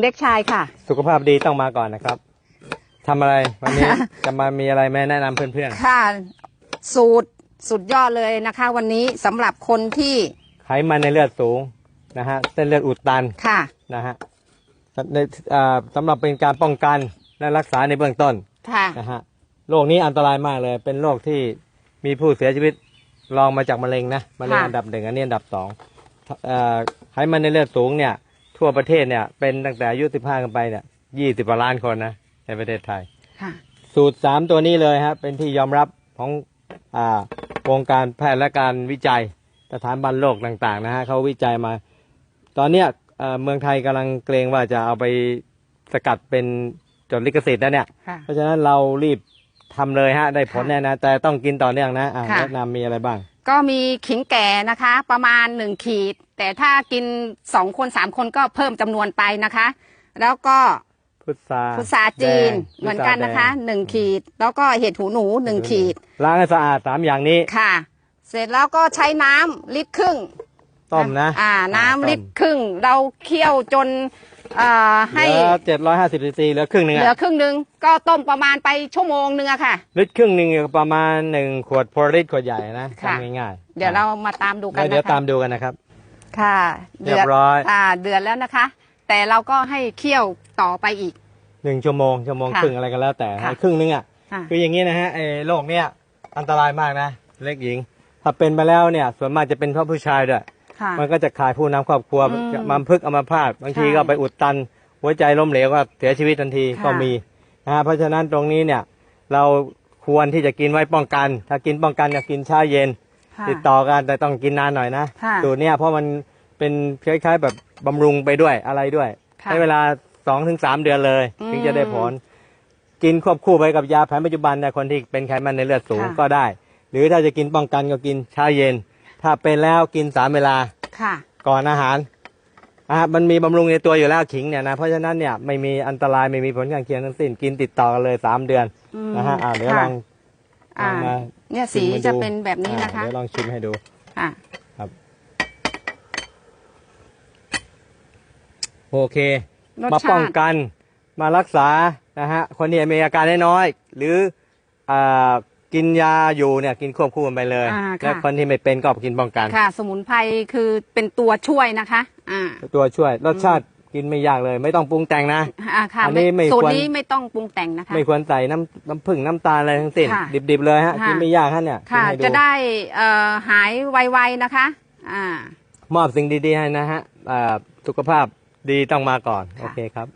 เด็กชายค่ะ สุขภาพดีต้องมาก่อนนะครับทำอะไรวันนี้ จะมามีอะไรแม่แนะนำเพื่อนค่ะ สูตรสุดยอดเลยนะคะ วันนี้สำหรับคนที่ๆไขมันในเลือดสูงนะฮะเส้นเลือดอุดตันค่ะ นะฮะในอ่าสำหรับเป็นการป้องกันและรักษาในเบื้องต้นค่ะ นะฮะโรคนี้อันตรายมากเลย เป็นโรคที่มีผู้เสียชีวิตรองมาจากมะเร็งนะมะเร็งค่ะ อันดับหนึ่งอันนี้อันดับสองเอ่อไขมันในเลือดสูงเนี่ย ทั่วประเทศเนี่ย เป็นตั้งแต่อายุ15ขึ้นไปเนี่ย20กว่าล้านคนนะในประเทศไทย ค่ะ สูตร3ตัวนี้เลยฮะเป็นที่ยอมรับของอาวงการแพทย์และการวิจัยสถานบันโลกต่าง ๆ นะฮะเขาวิจัยมา ตอนเนี้ยเอ่อเมืองไทยกำลังเกรงว่าจะเอาไปสกัดเป็นจดลิขสิทธิ์นะเนี่ย ค่ะ เพราะฉะนั้นเรารีบทำเลยฮะ ได้ผลค่ะแน่นะ แต่ต้องกินต่อเนื่องนะอะค่ะ แนะนำมีอะไรบ้าง ก็มีขิงแก่นะคะ ประมาณหนึ่งขีด แต่ถ้ากินสองคนสามคนก็เพิ่มจำนวนไปนะคะ แล้วก็พุทราพุทราจีนแดงเหมือนกันนะคะพุทราแดงหนึ่งขีด แล้วก็เห็ดหูหนูหนึ่งขีด ล้างให้สะอาดสามอย่างนี้ค่ะ เสร็จแล้วก็ใช้น้ำลิตรครึ่งต้มนะ อ่า น้ำต้มลิตรครึ่ง เราเคี่ยวจนเอ่อให้เหลือเจ็ดร้อยห้าสิบซีซีเหลือครึ่งหนึ่งเหลืออะครึ่งหนึ่งก็ต้มประมาณไปชั่วโมงหนึ่งอะค่ะ ลิตรครึ่งหนึ่งประมาณหนึ่งขวดโพลาริสขวดใหญ่นะค่ะ ทำง่ายๆเดี๋ยวเรามาตามดูกันแล้วเดี๋ยวนะคะตามดูกันนะครับ ค่ะเรียบร้อย อ่าเดือดแล้วนะคะ แต่เราก็ให้เคี่ยวต่อไปอีก หนึ่งชั่วโมงชั่วโมงค่ะครึ่งอะไรก็แล้วแต่ค่ะ ให้ครึ่งหนึงอะค่ะ คืออย่างนี้นะฮะไอ้โรคเนี้ยอันตรายมากนะ เล็กหญิง ถ้าเป็นไปแล้วเนี่ย ส่วนมากจะเป็นเพราะผู้ชายด้วยค่ะ มันก็จะขายผู้นำครอบครัวอืมมัมพึกษ์อัมพาตบางทีใช่ก็ไปอุดตัน หัวใจล้มเหลวก็เสียชีวิตทันทีค่ะก็มีนะฮะเพราะฉะนั้นตรงนี้เนี่ยเราควรที่จะกินไว้ป้องกัน ถ้ากินป้องกันก็กินเช้าเย็นค่ะติดต่อกันแต่ต้องกินนานหน่อยนะค่ะสูตรเนี้ยเพราะมันเป็นคล้ายๆแบบบำรุงไปด้วยอะไรด้วยค่ะใช้เวลาสองถึงสามเดือนเลยอืมถึงจะได้ผล กินควบคู่ไปกับยาแผนปัจจุบันในคนที่เป็นไขมันในเลือดสูงค่ะก็ได้ หรือถ้าจะกินป้องกันก็กินเช้าเย็น ถ้าเป็นแล้วกินสามเวลาค่ะ ก่อนอาหารอะมันมีบำรุงในตัวอยู่แล้วขิงเนี่ยนะเพราะฉะนั้นเนี่ยไม่มีอันตรายไม่มีผลข้างเคียงทั้งสิ้น กินติดต่อกันเลยสามเดือนอืมนะฮะอ่าเดี๋ยวค่ะลองอ่า ลองมาเนี่ยสีชิมให้ดูจะเป็นแบบนี้นะคะอ่าเดี๋ยวลองชิมให้ดู ค่ะ โอเค รสมาชาป้องติกันมารักษานะฮะคนที่มีอาการน้อยๆหรืออ่า กินยาอยู่เนี่ยกินควบคู่กันไปเลย อ่าค่ะ และคนที่ไม่เป็นก็กินป้องกัน ค่ะ สมุนไพรคือเป็นตัวช่วยนะคะ อ่า ตัวช่วยรสชาติกินไม่ยากเลย ไม่ต้องปรุงแต่งนะ อ่าค่ะอันนี้ไม่สูตควร รนี้ไม่ต้องปรุงแต่งนะคะ ไม่ควรใส่น้ำน้ำผึ้งน้ำตาลอะไรทั้งสิ้นค่ะดิบๆเลยฮะค่ะ กินไม่ยากฮะเนี่ยค่ะ กินให้จะได้เอ่อหายไวๆนะคะ อ่า มอบสิ่งดีๆให้นะฮะอ่าสุขภาพดีต้องมาก่อนค่ะโอเคครับ